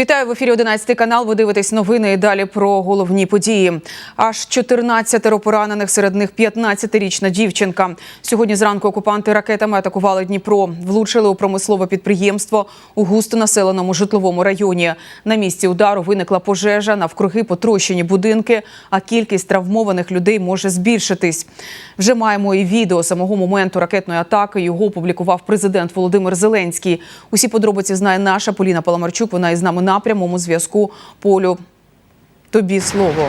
Вітаю в ефірі 11 канал. Ви дивитесь новини і далі про головні події. Аж 14 поранених, серед них 15-річна дівчинка. Сьогодні зранку окупанти ракетами атакували Дніпро, влучили у промислове підприємство у густонаселеному житловому районі. На місці удару виникла пожежа, навкруги потрощені будинки, а кількість травмованих людей може збільшитись. Вже маємо і відео самого моменту ракетної атаки. Його опублікував президент Володимир Зеленський. Усі подробиці знає наша Поліна Паламарчук. Вона із нами на прямому зв'язку. Полю, тобі слово.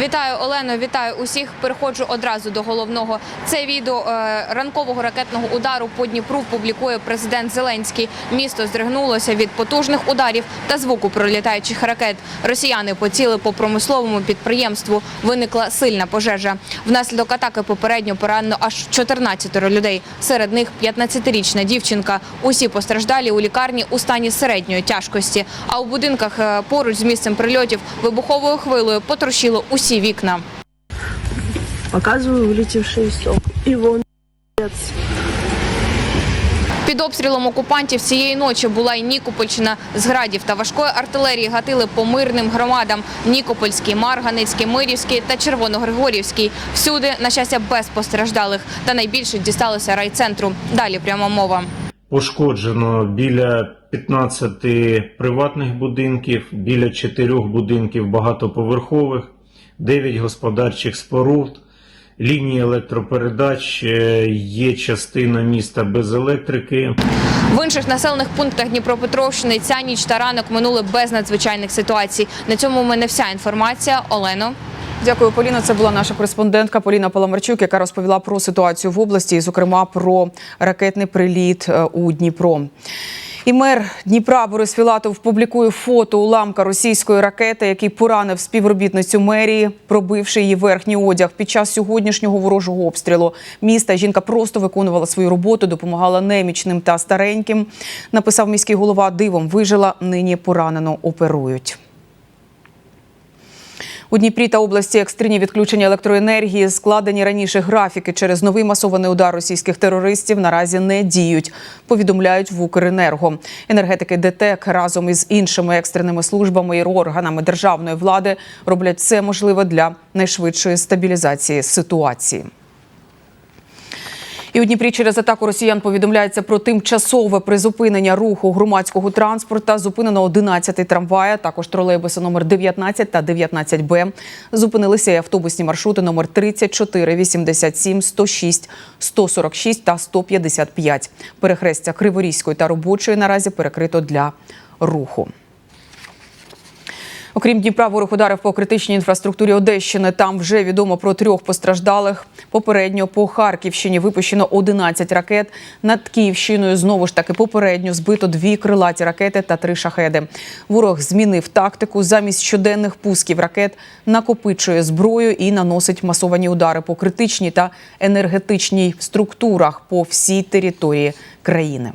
Вітаю Олено, вітаю усіх. Переходжу одразу до головного. Це відео е, ранкового ракетного удару по Дніпру публікує президент Зеленський. Місто здригнулося від потужних ударів та звуку пролітаючих ракет. Росіяни поціли по промисловому підприємству. Виникла сильна пожежа. Внаслідок атаки попередньо поранено аж 14 людей. Серед них 15-річна дівчинка. Усі постраждалі у лікарні у стані середньої тяжкості. А у будинках е, поруч з місцем прильотів вибуховою хвилею потрощило усі вікна. Показываю вылетевший стек. И вон. Під обстрілом окупантів цієї ночі була й Нікопольщина. З градів та важкої артилерії гатили по мирним громадам: Нікопольський, Марганецький, Мирівський та Червоногригорівський. Всюди, на щастя, без постраждалих. Та найбільше дісталося райцентру. Далі пряма мова. Пошкоджено біля 15 приватних будинків, біля 4 будинків багатоповерхових, 9 господарчих споруд, лінії електропередач, е, є частина міста без електрики. В інших населених пунктах Дніпропетровщини ця ніч та ранок минули без надзвичайних ситуацій. На цьому в мене вся інформація. Олено. Дякую, Поліна. Це була наша кореспондентка Поліна Паламарчук, яка розповіла про ситуацію в області, і, зокрема, про ракетний приліт е, у Дніпро. І мер Дніпра Борис Філатов публікує фото уламка російської ракети, який поранив співробітницю мерії, пробивши її верхній одяг під час сьогоднішнього ворожого обстрілу міста. Жінка просто виконувала свою роботу, допомагала немічним та стареньким. Написав міський голова дивом. Вижила нині поранено оперують. У Дніпрі та області екстрені відключення електроенергії, складені раніше графіки через новий масований удар російських терористів наразі не діють. Повідомляють в Укренерго. Енергетики ДТЕК разом із іншими екстреними службами і органами державної влади роблять все можливе для найшвидшої стабілізації ситуації. І у Дніпрі через атаку росіян повідомляється про тимчасове призупинення руху громадського транспорта. Зупинено 11 трамвая, також тролейбуси номер 19 та 19Б. Зупинилися і автобусні маршрути номер 34, 87, 106, 146 та 155. Перехрестя Криворізької та робочої наразі перекрито для руху. Окрім Дніпра, ворог ударив по критичній інфраструктурі Одещини. Там вже відомо про трьох постраждалих. Попередньо по Харківщині випущено 11 ракет. Над Київщиною знову ж таки попередньо збито дві крилаті ракети та три шахеди. Ворог змінив тактику. Замість щоденних пусків ракет накопичує зброю і наносить масовані удари по критичній та енергетичній структурах по всій території країни.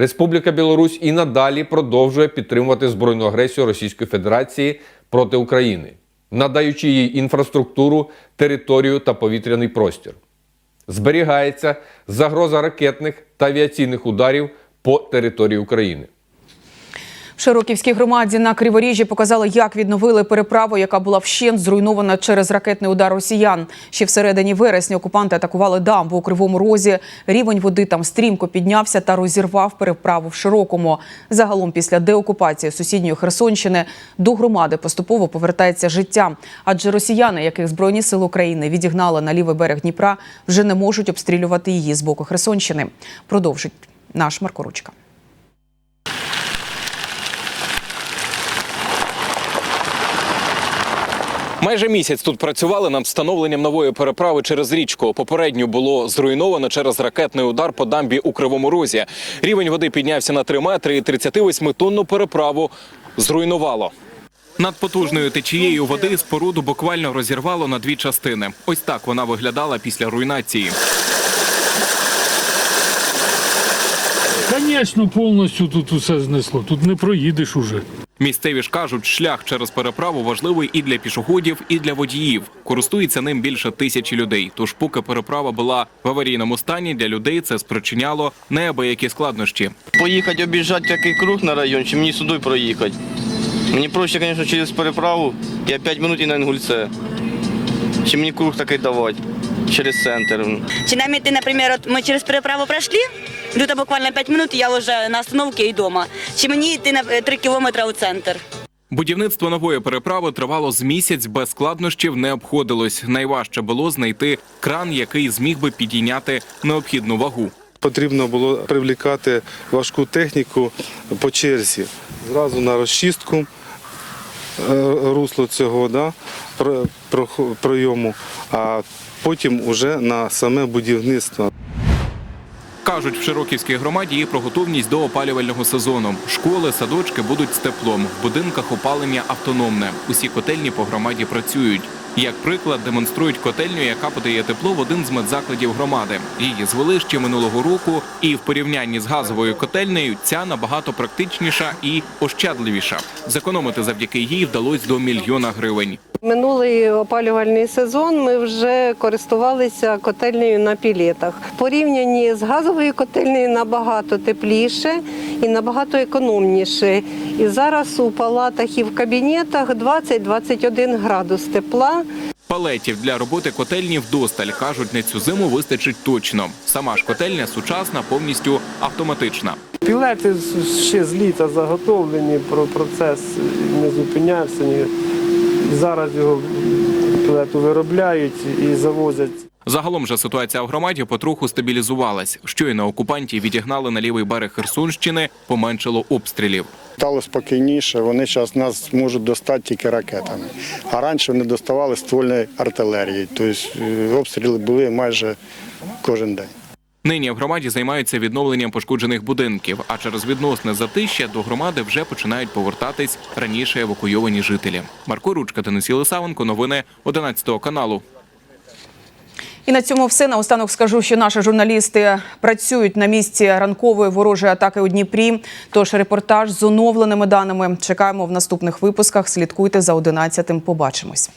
Республіка Білорусь і надалі продовжує підтримувати збройну агресію Російської Федерації проти України, надаючи їй інфраструктуру, територію та повітряний простір. Зберігається загроза ракетних та авіаційних ударів по території України. Широківській громаді на Криворіжжі показали, як відновили переправу, яка була вщент зруйнована через ракетний удар росіян. Ще всередині вересня окупанти атакували дамбу у Кривому Розі. Рівень води там стрімко піднявся та розірвав переправу в Широкому. Загалом, після деокупації сусідньої Херсонщини до громади поступово повертається життя. Адже росіяни, яких збройні сили України відігнали на лівий берег Дніпра, вже не можуть обстрілювати її з боку Херсонщини. Продовжить наш Марко Ручка. Майже місяць тут працювали над встановленням нової переправи через річку. Попередню було зруйновано через ракетний удар по дамбі у Кривому Розі. Рівень води піднявся на 3 метри і 38-тонну переправу зруйнувало. Над потужною течією води споруду буквально розірвало на дві частини. Ось так вона виглядала після руйнації. Звісно, повністю тут усе знесло. Тут не проїдеш уже. Місцеві ж кажуть, шлях через переправу важливий і для пішоходів, і для водіїв. Користується ним більше тисячі людей. Тож, поки переправа була в аварійному стані, для людей це спричиняло неабиякі складнощі. Поїхати об'їжджати такий круг на район, чи мені сюди проїхати. Мені проще, звісно, через переправу, я 5 минут і на Інгульце. Чи мені круг такий давати через центр. Чи навіть, ти, наприклад, от ми через переправу пройшли, тут буквально 5 минут, я вже на остановці і вдома. Чи мені йти на 3 кілометри у центр? Будівництво нової переправи тривало з місяць, без складнощів не обходилось. Найважче було знайти кран, який зміг би підійняти необхідну вагу. Потрібно було привлікати важку техніку по черзі. Зразу на розчистку е, русло цього да, про- пройому, а потім уже на саме будівництво. Кажуть, в Широківській громаді є про готовність до опалювального сезону. Школи, садочки будуть з теплом. В будинках опалення автономне. Усі котельні по громаді працюють. Як приклад, демонструють котельню, яка подає тепло в один з медзакладів громади. Її звели ще минулого року, і в порівнянні з газовою котельнею ця набагато практичніша і ощадливіша. Зекономити завдяки їй вдалось до мільйона гривень. Минулий опалювальний сезон ми вже користувалися котельнею на пілетах. Порівнянні з газовою котельнею набагато тепліше і набагато економніше. І зараз у палатах і в кабінетах 20-21 градус тепла. Палетів для роботи котельні вдосталь кажуть, на цю зиму вистачить точно. Сама ж котельня сучасна, повністю автоматична. Пілети ще з літа заготовлені, про процес не зупинявся. Зараз його пілету виробляють і завозять. Загалом же ситуація в громаді потроху стабілізувалась. Щойно окупантів відігнали на лівий берег Херсонщини, поменшало обстрілів. Стало спокійніше, вони зараз нас можуть достати тільки ракетами. А раніше вони доставали ствольної артилерії. Тобто е, обстріли були майже кожен день. Нині в громаді займаються відновленням пошкоджених будинків, а через відносне затища до громади вже починають повертатись раніше евакуйовані жителі. Марко Ручка, Денис Єлисавенко, новини 11 каналу. І на цьому все. Наостанок скажу, що наші журналісти працюють на місці ранкової ворожої атаки у Дніпрі. Тож репортаж з оновленими даними чекаємо в наступних випусках. Слідкуйте за 11-тим. Побачимось.